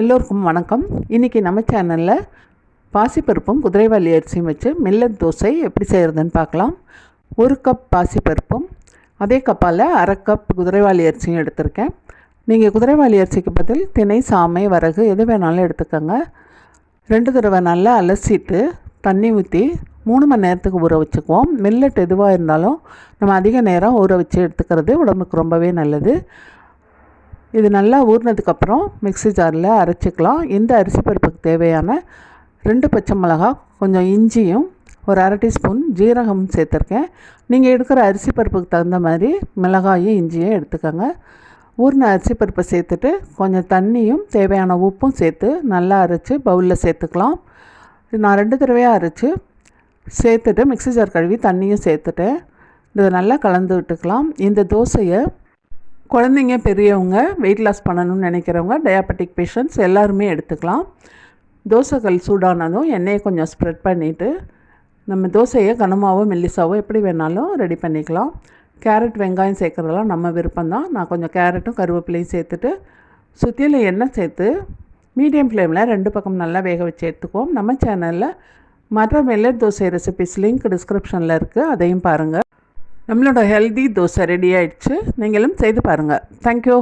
எல்லோருக்கும் வணக்கம். இன்றைக்கி நம்ம சேனலில் பாசிப்பருப்பும் குதிரைவாலி அரிசியும் வச்சு மில்லட் தோசை எப்படி செய்கிறதுன்னு பார்க்கலாம். ஒரு கப் பாசிப்பருப்பும் அதே கப்பால் அரை கப் குதிரைவாளி அரிசியும் எடுத்திருக்கேன். நீங்கள் குதிரைவாலி அரிசிக்கு பதில் திணை சாமை வரகு எது வேணாலும் எடுத்துக்கோங்க. ரெண்டு தடவை நல்லா அலசிட்டு தண்ணி ஊற்றி மூணு மணி நேரத்துக்கு ஊற வச்சுக்குவோம். மில்லட் எதுவாக இருந்தாலும் நம்ம அதிக நேரம் ஊற வச்சு எடுத்துக்கிறது உடம்புக்கு ரொம்பவே நல்லது. இது நல்லா ஊறினதுக்கப்புறம் மிக்ஸி ஜாரில் அரைச்சிக்கலாம். இந்த அரிசி பருப்புக்கு தேவையான ரெண்டு பச்சை மிளகா கொஞ்சம் இஞ்சியும் ஒரு அரை டீஸ்பூன் ஜீரகம் சேர்த்துருக்கேன். நீங்கள் எடுக்கிற அரிசி பருப்புக்கு தகுந்த மாதிரி மிளகாயும் இஞ்சியும் எடுத்துக்கோங்க. ஊறின அரிசி பருப்பை சேர்த்துட்டு கொஞ்சம் தண்ணியும் தேவையான உப்பும் சேர்த்து நல்லா அரைச்சி பவுலில் சேர்த்துக்கலாம். நான் ரெண்டு தடவையாக அரைச்சி சேர்த்துட்டு மிக்ஸி ஜார் கழுவி தண்ணியும் சேர்த்துட்டேன். இதை நல்லா கலந்து விட்டுக்கலாம். இந்த தோசையை குழந்தைங்க பெரியவங்க வெயிட் லாஸ் பண்ணணும்னு நினைக்கிறவங்க டயாபெட்டிக் பேஷண்ட்ஸ் எல்லாருமே எடுத்துக்கலாம். தோசைகள் சூடானதும் எண்ணெயை கொஞ்சம் ஸ்ப்ரெட் பண்ணிவிட்டு நம்ம தோசையை கனமாவோ மெல்லிசாவோ எப்படி வேணாலும் ரெடி பண்ணிக்கலாம். கேரட் வெங்காயம் சேர்க்குறதெல்லாம் நம்ம விருப்பம்தான். நான் கொஞ்சம் கேரட்டும் கருவேப்பிலையும் சேர்த்துட்டு சுற்றியில் எண்ணெய் சேர்த்து மீடியம் ஃப்ளேமில் ரெண்டு பக்கம் நல்லா வேக வச்சு எடுத்துக்குவோம். நம்ம சேனலில் மற்ற மில்லட் தோசை ரெசிபிஸ் லிங்க் டிஸ்கிரிப்ஷனில் இருக்குது அதையும் பாருங்கள் நம்மளோட ஹெல்தி தோசை ரெடி ஆயிடுச்சு. நீங்களும் செய்து பாருங்கள் தேங்க்யூ